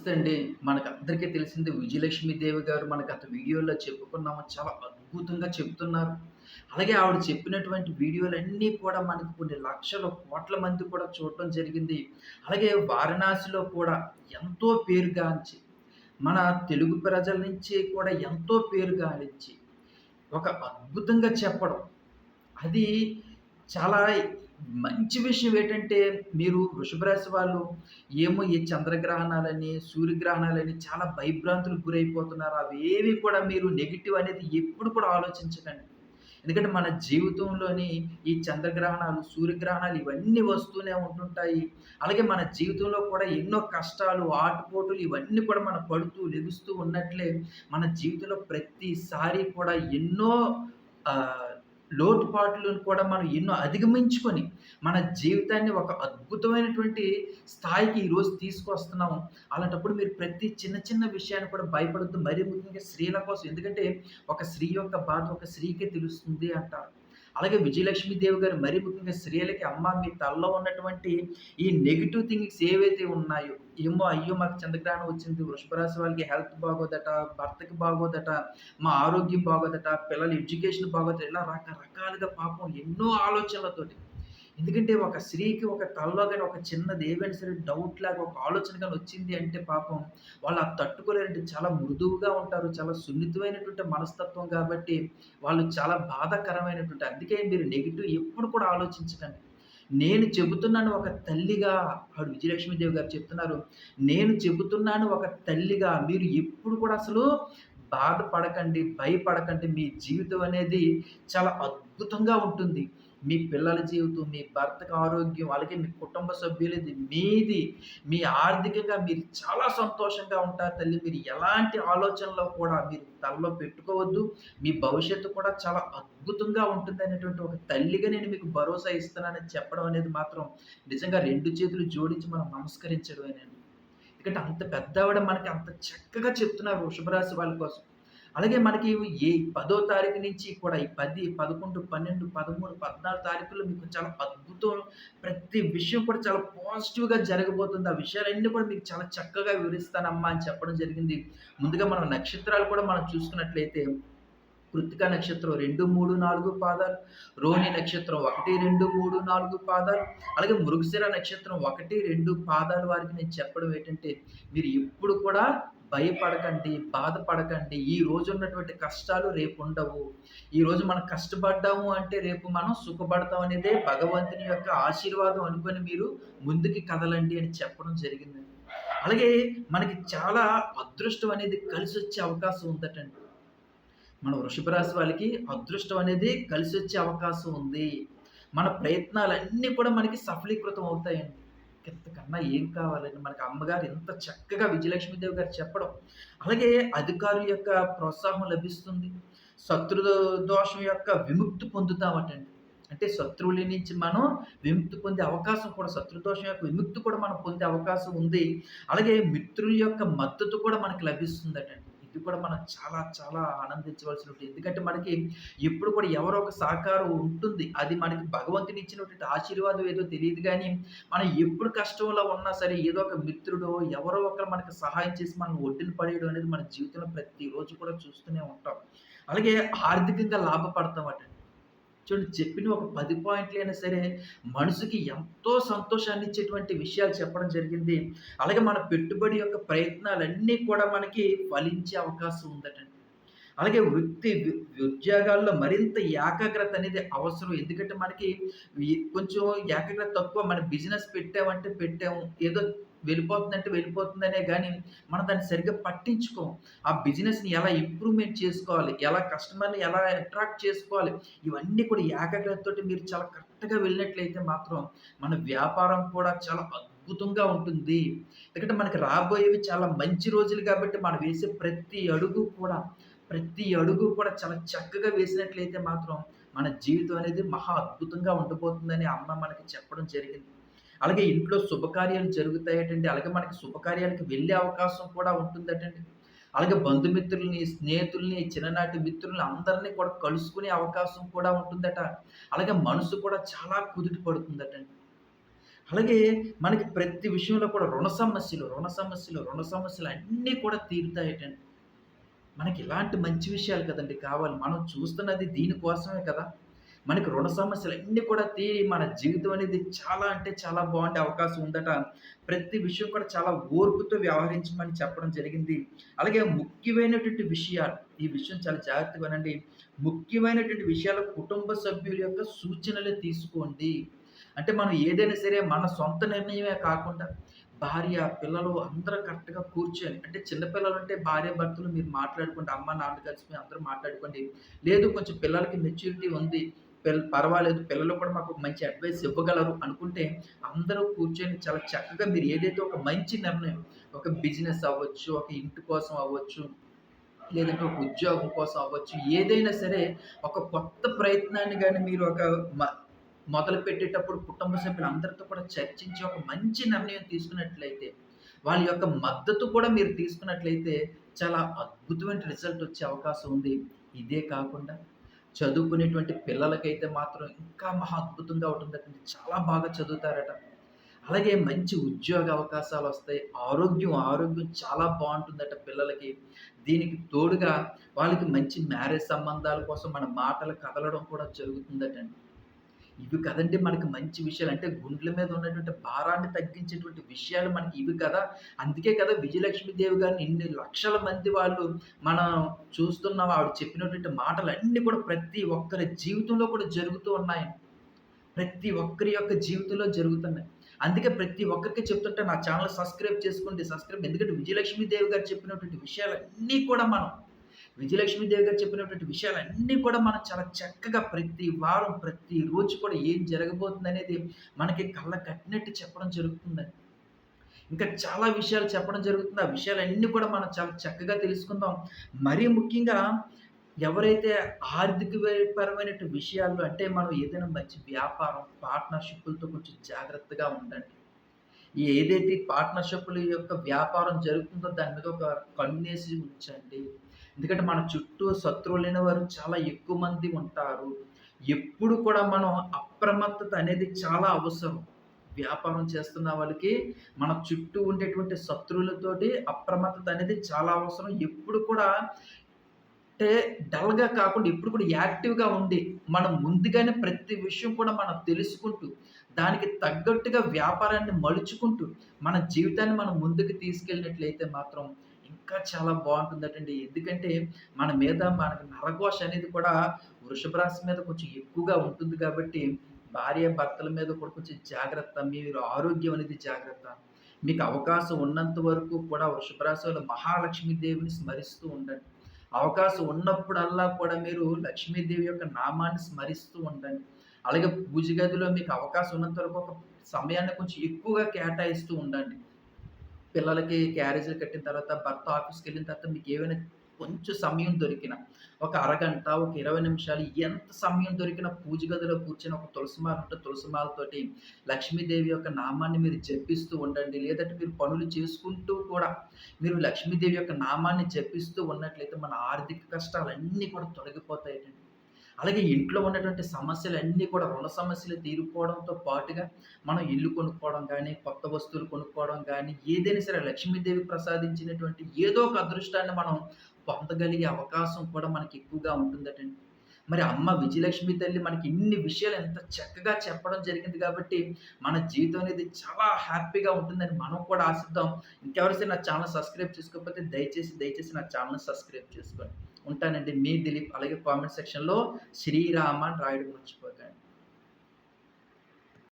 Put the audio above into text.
నమస్తే అండి. మనకందరికీ తెలిసింది విజయలక్ష్మీదేవి గారు మనకు గత వీడియోలో చెప్పుకున్నాము. చాలా అద్భుతంగా చెప్తున్నారు. అలాగే ఆవిడ చెప్పినటువంటి వీడియోలన్నీ కూడా మనకు కొన్ని లక్షల, కోట్ల మంది కూడా చూడటం జరిగింది. అలాగే వారణాసిలో కూడా ఎంతో పేరుగాంచి, మన తెలుగు ప్రజల నుంచి కూడా ఎంతో పేరుగాంచి, ఒక అద్భుతంగా చెప్పడం. అది చాలా మంచి విషయం ఏంటంటే, మీరు వృషభ రాశి వాళ్ళు ఏమో ఈ చంద్రగ్రహణాలని, సూర్యగ్రహణాలని చాలా భయభ్రాంతులకు గురైపోతున్నారు. అవేవి కూడా మీరు నెగిటివ్ అనేది ఎప్పుడు కూడా ఆలోచించకండి. ఎందుకంటే మన జీవితంలోని ఈ చంద్రగ్రహణాలు, సూర్యగ్రహణాలు ఇవన్నీ వస్తూనే ఉంటుంటాయి. అలాగే మన జీవితంలో కూడా ఎన్నో కష్టాలు, ఆటుపోటులు ఇవన్నీ కూడా మనం పడుతూ, లెగుస్తూ ఉన్నట్లే మన జీవితంలో ప్రతిసారి కూడా ఎన్నో లోటుపాట్లను కూడా మనం ఎన్నో అధిగమించుకొని, మన జీవితాన్ని ఒక అద్భుతమైనటువంటి స్థాయికి ఈరోజు తీసుకొస్తున్నాము. అలాంటప్పుడు మీరు ప్రతి చిన్న చిన్న విషయాన్ని కూడా భయపడద్దు మరీ ముఖ్యంగా స్త్రీల కోసం. ఎందుకంటే ఒక స్త్రీ యొక్క బాధ ఒక స్త్రీకే తెలుస్తుంది అంటారు. అలాగే విజయలక్ష్మీదేవి గారు మరీ ముఖ్యంగా స్త్రీలకి అమ్మ మీ తలలో ఉన్నటువంటి ఈ నెగిటివ్ థింగ్స్ ఏవైతే ఉన్నాయో, ఏమో అయ్యో! మాకు చంద్రగ్రహణం వచ్చింది. వృషభరాశి వాళ్ళకి హెల్త్ బాగోదట, భర్తకి బాగోదట, మా ఆరోగ్యం బాగోదట, పిల్లల ఎడ్యుకేషన్ బాగోదట. ఇలా రకరకాలుగా పాపం ఎన్నో ఆలోచనలతోటి. ఎందుకంటే ఒక స్త్రీకి ఒక తలలో కానీ ఒక చిన్న ఏవైనా సరే డౌట్ లాగా ఒక ఆలోచన కానీ వచ్చింది అంటే పాపం వాళ్ళు అది తట్టుకోలేరంటే చాలా మృదువుగా ఉంటారు. చాలా సున్నితమైనటువంటి మనస్తత్వం కాబట్టి వాళ్ళు చాలా బాధాకరమైనటువంటి అందుకే మీరు నెగిటివ్ ఎప్పుడు కూడా ఆలోచించకండి. నేను చెబుతున్నాను ఒక తల్లిగా ఆవిడ విజయలక్ష్మీదేవి గారు చెప్తున్నారు. నేను చెబుతున్నాను ఒక తల్లిగా మీరు ఎప్పుడు కూడా అసలు బాధపడకండి, భయపడకండి. మీ జీవితం అనేది చాలా అద్భుతంగా ఉంటుంది. మీ పిల్లల జీవితం, మీ భర్తకి ఆరోగ్యం, అలాగే మీ కుటుంబ సభ్యులది, మీది, మీ ఆర్థికంగా మీరు చాలా సంతోషంగా ఉంటారు తల్లి. మీరు ఎలాంటి ఆలోచనలో కూడా మీరు తలలో పెట్టుకోవద్దు. మీ భవిష్యత్తు కూడా చాలా అద్భుతంగా ఉంటుందనేటువంటి ఒక తల్లిగా నేను మీకు భరోసా ఇస్తున్నానని చెప్పడం అనేది మాత్రం నిజంగా రెండు చేతులు జోడించి మనం నమస్కరించడమేనండి. ఎందుకంటే అంత పెద్దావిడ మనకి అంత చక్కగా చెప్తున్నారు వృషభరాశి వాళ్ళ కోసం. అలాగే మనకి ఈ పదో తారీఖు నుంచి కూడా ఈ 10, 11, 12, 13, 14 తారీఖుల్లో మీకు చాలా అద్భుతం ప్రతి విషయం కూడా చాలా పాజిటివ్‌గా జరగబోతుంది. ఆ విషయాలన్నీ కూడా మీకు చాలా చక్కగా వివరిస్తానమ్మా అని చెప్పడం జరిగింది. ముందుగా మనం నక్షత్రాలు కూడా మనం చూసుకున్నట్లయితే కృతిక నక్షత్రం 2, 3, 4 పాదాలు, రోహిణి నక్షత్రం 1, 2, 3, 4 పాదాలు, అలాగే మృగశిర నక్షత్రం ఒకటి రెండు పాదాలు వారికి నేను చెప్పడం ఏంటంటే, మీరు ఎప్పుడు కూడా భయపడకండి, బాధపడకండి. ఈ రోజు ఉన్నటువంటి కష్టాలు రేపు ఉండవు ఈరోజు మనం కష్టపడ్డాము అంటే రేపు మనం సుఖపడతాం అనేదే భగవంతుని యొక్క ఆశీర్వాదం అనుకొని మీరు ముందుకి కదలండి అని చెప్పడం జరిగింది అలాగే మనకి చాలా అదృష్టం అనేది కలిసి వచ్చే అవకాశం ఉందటండి. మన వృషభ రాశి వాళ్ళకి అదృష్టం అనేది కలిసి వచ్చే అవకాశం ఉంది. మన ప్రయత్నాలన్నీ కూడా మనకి సఫలీకృతం అవుతాయండి. ఇంతకన్నా ఏం కావాలని మనకి అమ్మగారు ఎంత చక్కగా విజయలక్ష్మీదేవి గారు చెప్పడం. అలాగే అధికారుల యొక్క ప్రోత్సాహం లభిస్తుంది. శత్రు దోషం యొక్క విముక్తి పొందుతామటండి. అంటే శత్రువుల నుంచి మనం విముక్తి పొందే అవకాశం కూడా శత్రుదోషం యొక్క విముక్తి కూడా మనం పొందే అవకాశం ఉంది. అలాగే మిత్రుల యొక్క మద్దతు కూడా మనకు లభిస్తుందటండి. ఇది కూడా మనం చాలా చాలా ఆనందించవలసినటువంటి ఎందుకంటే మనకి ఎప్పుడు కూడా ఎవరో ఒక సహకారం ఉంటుంది. అది మనకి భగవంతుని ఇచ్చినటువంటి ఆశీర్వాదం ఏదో తెలియదు కానీ మనం ఎప్పుడు కష్టంలో ఉన్నా సరే ఏదో ఒక మిత్రుడో, ఎవరో ఒకరు మనకి సహాయం చేసి మనం ఒడ్డున పడేయడం అనేది మన జీవితంలో ప్రతిరోజు కూడా చూస్తూనే ఉంటాం. అలాగే ఆర్థికంగా లాభపడతాం అటండి చూడండి చెప్పిన ఒక 10 పాయింట్లైనా సరే మనసుకి ఎంతో సంతోషాన్నిచ్చేటువంటి విషయాలు చెప్పడం జరిగింది. అలాగే మన పెట్టుబడి యొక్క ప్రయత్నాలన్నీ కూడా మనకి ఫలించే అవకాశం ఉందటండి. అలాగే వృత్తి, ఉద్యోగాల్లో మరింత ఏకాగ్రత అనేది అవసరం. ఎందుకంటే మనకి కొంచెం ఏకాగ్రత తక్కువ. మన బిజినెస్ పెట్టామంటే పెట్టాము. ఏదో వెళ్ళిపోతుందంటే వెళ్ళిపోతుందనే కానీ మనం దాన్ని సరిగ్గా పట్టించుకోం. ఆ బిజినెస్‌ని ఎలా ఇంప్రూవ్‌మెంట్ చేసుకోవాలి? ఎలా కస్టమర్‌ని ఎలా అట్రాక్ట్ చేసుకోవాలి? ఇవన్నీ కూడా ఏకాగ్రతతో మీరు చాలా కరెక్ట్‌గా వెళ్ళినట్లయితే మాత్రం మన వ్యాపారం కూడా చాలా అద్భుతంగా ఉంటుంది. ఎందుకంటే మనకి రాబోయేవి చాలా మంచి రోజులు కాబట్టి మనం వేసే ప్రతి అడుగు కూడా, ప్రతి అడుగు కూడా చాలా చక్కగా వేసినట్లయితే మాత్రం మన జీవితం అనేది మహా అద్భుతంగా ఉండిపోతుందని అమ్మ మనకి చెప్పడం జరిగింది. అలాగే ఇంట్లో శుభకార్యాలు జరుగుతాయటండి. అలాగే మనకి శుభకార్యాలకి వెళ్ళే అవకాశం కూడా ఉంటుందటండి. అలాగే బంధుమిత్రుల్ని, స్నేహితుల్ని, చిన్ననాటి మిత్రుల్ని అందరిని కూడా కలుసుకునే అవకాశం కూడా ఉంటుందట. అలాగే మనసు కూడా చాలా కుదుట పడుతుందటండి. అలాగే మనకి ప్రతి విషయంలో కూడా రుణ సమస్యలు, రుణ సమస్యలు, రుణ సమస్యలు అన్నీ కూడా తీరుతాయటండి. మనకి ఇలాంటి మంచి విషయాలు కదండి కావాలి. మనం చూస్తున్నది దీనికోసమే కదా! మనకి రుణ సమస్యలు అన్నీ కూడా తీరి మన జీవితం అనేది చాలా అంటే చాలా బాగుండే అవకాశం ఉందట. ప్రతి విషయం కూడా చాలా ఓర్పుతో వ్యవహరించమని చెప్పడం జరిగింది. అలాగే ముఖ్యమైనటువంటి విషయాలు, ఈ విషయం చాలా జాగ్రత్తగా వినండి. ముఖ్యమైనటువంటి విషయాలు కుటుంబ సభ్యుల యొక్క సూచనలు తీసుకోండి. అంటే మనం ఏదైనా సరే మన సొంత నిర్ణయమే కాకుండా భార్య, పిల్లలు అందరూ కరెక్ట్‌గా కూర్చొని అంటే చిన్నపిల్లలు అంటే భార్య భర్తలు మీరు మాట్లాడుకోండి. అమ్మ, నాన్న కలిసి అందరూ మాట్లాడుకోండి. లేదు కొంచెం పిల్లలకి మెచ్యూరిటీ ఉంది. పిల్ పర్వాలేదు పిల్లలు కూడా మాకు మంచి అడ్వైస్ ఇవ్వగలరు అనుకుంటే అందరూ కూర్చొని చాలా చక్కగా మీరు ఏదైతే ఒక మంచి నిర్ణయం ఒక బిజినెస్ అవ్వచ్చు, ఒక ఇంటి కోసం అవ్వచ్చు, లేదంటే ఒక ఉద్యోగం కోసం అవ్వచ్చు, ఏదైనా సరే ఒక కొత్త ప్రయత్నాన్ని కానీ మీరు ఒక మ మొదలుపెట్టేటప్పుడు కుటుంబ సభ్యులందరితో కూడా చర్చించి ఒక మంచి నిర్ణయం తీసుకున్నట్లయితే, వాళ్ళ యొక్క మద్దతు కూడా మీరు తీసుకున్నట్లయితే చాలా అద్భుతమైన రిజల్ట్ వచ్చే అవకాశం ఉంది. ఇదే కాకుండా చదువుకునేటువంటి పిల్లలకైతే మాత్రం ఇంకా మహా అద్భుతంగా ఉంటుందండి చాలా బాగా చదువుతారట. అలాగే మంచి ఉద్యోగ అవకాశాలు వస్తాయి ఆరోగ్యం, ఆరోగ్యం చాలా బాగుంటుందట పిల్లలకి. దీనికి తోడుగా వాళ్ళకి మంచి మ్యారేజ్ సంబంధాల కోసం మన మాటలు కదలడం కూడా జరుగుతుందటండి. ఇవి కదండీ మనకి మంచి విషయాలు. అంటే గుండెల మీద ఉన్నటువంటి భారాన్ని తగ్గించేటువంటి విషయాలు మనకి ఇవి కదా! అందుకే కదా విజయలక్ష్మీదేవి గారిని ఇన్ని లక్షల మంది వాళ్ళు మనం చూస్తున్నాం. ఆవిడ చెప్పినటువంటి మాటలన్నీ కూడా ప్రతి ఒక్కరి జీవితంలో కూడా జరుగుతూ ఉన్నాయి ప్రతి ఒక్కరి యొక్క జీవితంలో జరుగుతున్నాయి. అందుకే ప్రతి ఒక్కరికి చెప్తుంటే నా ఛానల్ సబ్స్క్రైబ్ చేసుకోండి. సబ్స్క్రైబ్ ఎందుకంటే విజయలక్ష్మీదేవి గారు చెప్పినటువంటి విషయాలన్నీ కూడా మనం విజయలక్ష్మీదేవి గారు చెప్పినటువంటి విషయాలన్నీ కూడా మనం చాలా చక్కగా ప్రతి వారం, ప్రతి రోజు కూడా ఏం జరగబోతుందనేది మనకి కళ్ళ కట్టినట్టు చెప్పడం జరుగుతుందండి. ఇంకా చాలా విషయాలు చెప్పడం జరుగుతుంది. ఆ విషయాలన్నీ కూడా మనం చాలా చక్కగా తెలుసుకుందాం. మరీ ముఖ్యంగా ఎవరైతే ఆర్థిక వై విషయాల్లో అంటే మనం ఏదైనా మంచి వ్యాపారం, పార్ట్నర్షిప్లతో కొంచెం జాగ్రత్తగా ఉండండి. ఏదైతే పార్ట్నర్షిప్ల యొక్క వ్యాపారం జరుగుతుందో దాని మీద ఒక కన్నేసి ఉంచండి. ఎందుకంటే మన చుట్టూ శత్రువులైన వారు చాలా ఎక్కువ మంది ఉంటారు. ఎప్పుడు కూడా మనం అప్రమత్తత అనేది చాలా అవసరం. వ్యాపారం చేస్తున్న వాళ్ళకి మన చుట్టూ ఉండేటువంటి శత్రువులతోటి అప్రమత్తత అనేది చాలా అవసరం. ఎప్పుడు కూడా అంటే డల్‌గా కాకుండా ఎప్పుడు కూడా యాక్టివ్‌గా ఉండి, మనం ముందుగానే ప్రతి విషయం కూడా మనం తెలుసుకుంటూ, దానికి తగ్గట్టుగా వ్యాపారాన్ని మలుచుకుంటూ, మన జీవితాన్ని మనం ముందుకు తీసుకెళ్ళినట్లయితే మాత్రం ఇంకా చాలా బాగుంటుందటండి ఎందుకంటే మన మీద మనకి నరఘోష అనేది కూడా వృషభ రాశి మీద కొంచెం ఎక్కువగా ఉంటుంది కాబట్టి, భార్య భర్తల మీద కూడా కొంచెం జాగ్రత్త. మీరు ఆరోగ్యం అనేది జాగ్రత్త. మీకు అవకాశం ఉన్నంత వరకు కూడా వృషభ రాశిలో మహాలక్ష్మి దేవిని స్మరిస్తూ ఉండండి. అవకాశం ఉన్నప్పుడల్లా కూడా మీరు లక్ష్మీదేవి యొక్క నామాన్ని స్మరిస్తూ ఉండండి. అలాగే పూజ గదిలో మీకు అవకాశం ఉన్నంత వరకు ఒక సమయాన్ని కొంచెం ఎక్కువగా కేటాయిస్తూ ఉండండి. పిల్లలకి క్యారేజీలు కట్టిన తర్వాత, భర్త ఆఫీస్కి వెళ్ళిన తర్వాత మీకు ఏమైనా కొంచెం సమయం దొరికిన ఒక అరగంట, ఒక 20 నిమిషాలు ఎంత సమయం దొరికినా పూజ గదిలో కూర్చొని ఒక తులసిమాల ఉంటే తులసిమాలతోటి లక్ష్మీదేవి యొక్క నామాన్ని మీరు జపిస్తూ ఉండండి. లేదంటే మీరు పనులు చేసుకుంటూ కూడా మీరు లక్ష్మీదేవి యొక్క నామాన్ని జపిస్తూ ఉన్నట్లయితే మన ఆర్థిక కష్టాలన్నీ కూడా తొలగిపోతాయి అలాగే ఇంట్లో ఉన్నటువంటి సమస్యలన్నీ కూడా రుణ సమస్యలు తీరిపోవడంతో పాటుగా, మనం ఇల్లు కొనుక్కోవడం కానీ కొత్త వస్తువులు కొనుక్కోవడం కానీ ఏదైనా సరే లక్ష్మీదేవి ప్రసాదించినటువంటి ఏదో ఒక అదృష్టాన్ని మనం పొందగలిగే అవకాశం కూడా మనకి ఎక్కువగా ఉంటుందటండి. మరి అమ్మ విజయలక్ష్మి తల్లి మనకి ఇన్ని విషయాలు ఎంత చక్కగా చెప్పడం జరిగింది కాబట్టి, మన జీవితం అనేది చాలా హ్యాపీగా ఉంటుందని మనం కూడా ఆశిద్దాం. ఇంకెవరైతే నా ఛానల్ సబ్స్క్రైబ్ చేసుకోకపోతే దయచేసి, దయచేసి నా ఛానల్ సబ్స్క్రైబ్ చేసుకోండి. ఉంటానండి. మీ దిలీప్. అలాగే కామెంట్ సెక్షన్‌లో శ్రీరామ అని రాయడం మర్చిపోకండి.